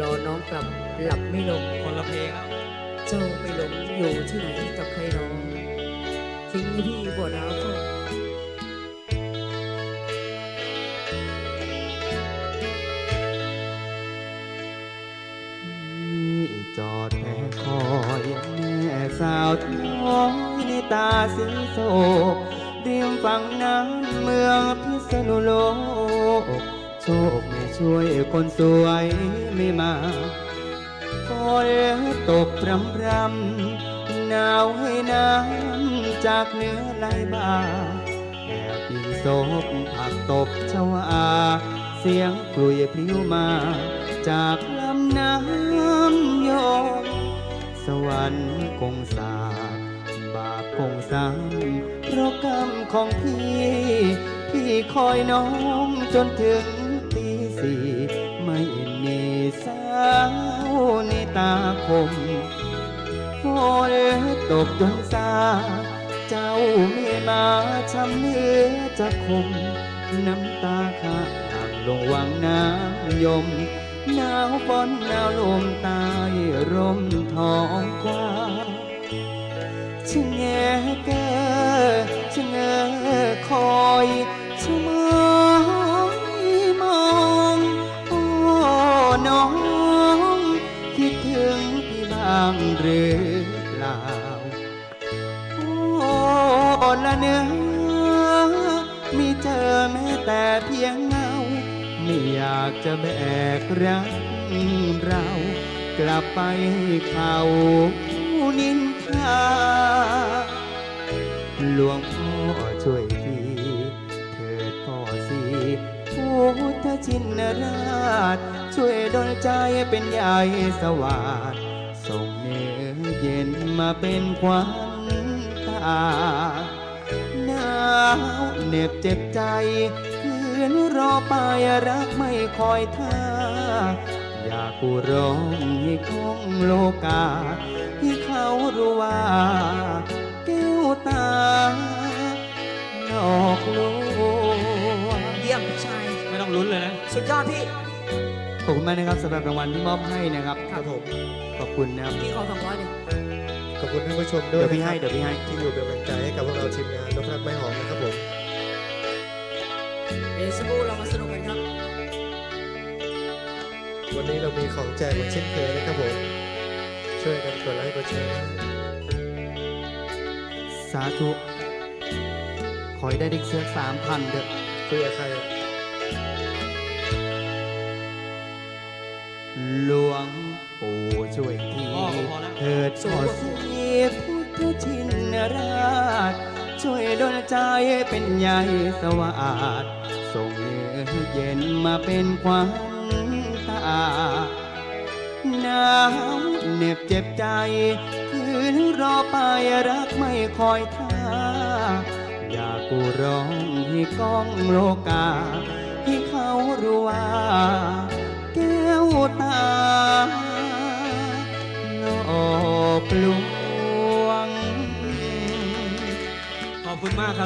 รอน้องกลับหลับไม่ลง คนละเพลงแล้วเจ้าไปหลงอยู่ที่ไหนกับใครน้องทิ้งให้พี่บวดร้าวก็ที่จอดแพ้คอยแม่สาวท้องในตาสีโศกริมฝั่งน้ำเมืองพิษณุโลกโชคไม่ ช่วยคนสวยไม่มาฝนตกพรำพรำหนาวให้น้ำจากเนื้อไหลบ่าแอบยิงศพผักตบชวา เสียงกลุยพลิ้วมา จากลำน้ำยมสวรรค์คงสาบบาปคงซ้ำเพราะกรรมของพี่ พี่คอยน้องจนถึง สี่ไม่มีสาวในตาคมฝนตกจนซาเจ้าไม่มาช้ำเนื้อจะคม น้ำตาข้าห่างลงวังน้ำยมหนาวฝนหนาวลมตายร่มท้องกว้างชะแงเก เนื้อมีเจอแม้แต่เพียงเงา ไม่อยากจะแบกรักเรา กลับไปให้เขานินทาหลวงพ่อช่วยทีเถิดพ่อสีพุทธชินราช ช่วยดลใจเป็นใหญ่สวัสดส่งเนื้อเย็นมาเป็นควันตาาวเหน็บเจ็บใจ คืนรอไปรักไม่คอยท่า อยากกูร้องให้ของโลกา ที่เขารู้ว่าแก้วตา นอกลวงเยี่ยมพี่ชาย ไม่ต้องลุ้นเลยนะ สุดยอดพี่ ขอบคุณมากนะครับสำหรับรางวัลที่มอบให้นะครับครับผมขอบคุณนะครับพี่ขอสองร้อยหนึ่งขอบคุณท่านผู้ชมด้วยเดี๋ยวพี่ให้นะครับเดี๋ยวพี่ให้ ที่อยู่เป็นกำลังใจให้กับพวกเราทีม เดี๋ยวสักครู่เรามาสนุกกันครับ วันนี้เรามีของแจกเหมือนเช่นเคยนะครับผม ช่วยกันกดไลค์กดแชร์นะสาธุ ขอให้ได้เด็กเสื้อสามพันเด้อคุยกับใครอะหลวงปู่ช่วยทีพ่อก็พอแล้ว เถิดขอสีพุทธชินราช ช่วยดลใจเป็นใหญ่สวัสด ส่งเย็นมาเป็นควันตาหนาวเหน็บเจ็บใจ คืนรอไปรักไม่คอยท่า อยากกูร้องให้ก้องโลกาให้เขารู้ว่า แก้วตานอกลวงขอบคุณมากครับ